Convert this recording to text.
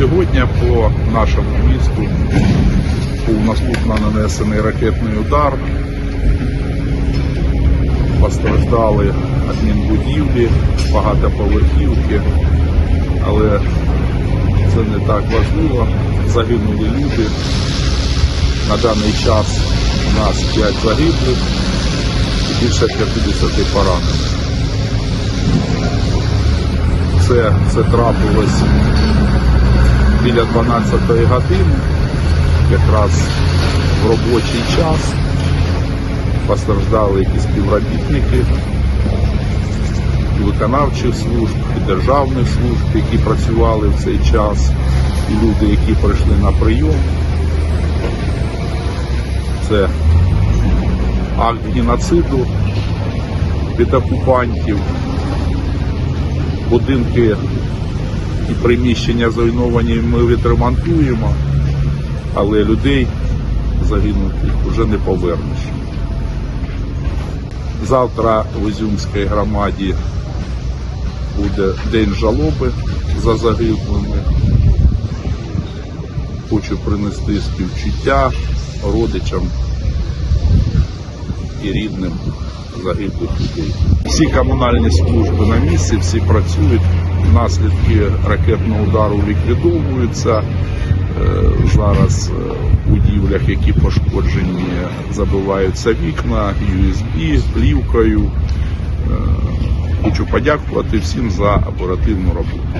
Сьогодні по нашому місту був наступно нанесений ракетний удар. Постраждали адмінбудівлі, багатоповерхівки, але це не так важливо. Загинули люди. На даний час у нас 5 загиблих і більше 50 поранених. Це, це трапилось біля 12 години, якраз в робочий час. Постраждали і співробітники і виконавчих служб, і державних служб, які працювали в цей час, і люди, які прийшли на прийом. Це акт геноциду від окупантів, будинки і приміщення зруйновані ми відремонтуємо, але людей загинутих вже не повернеш. Завтра в Ізюмській громаді буде день жалоби за загиблими. Хочу принести співчуття родичам і рідним загиблих людей. Всі комунальні служби на місці, всі працюють. Наслідки ракетного удару ліквідовуються. Е, Зараз е, будівлях, які пошкоджені, забиваються вікна, USB, плівкою. Е, Хочу подякувати всім за оперативну роботу.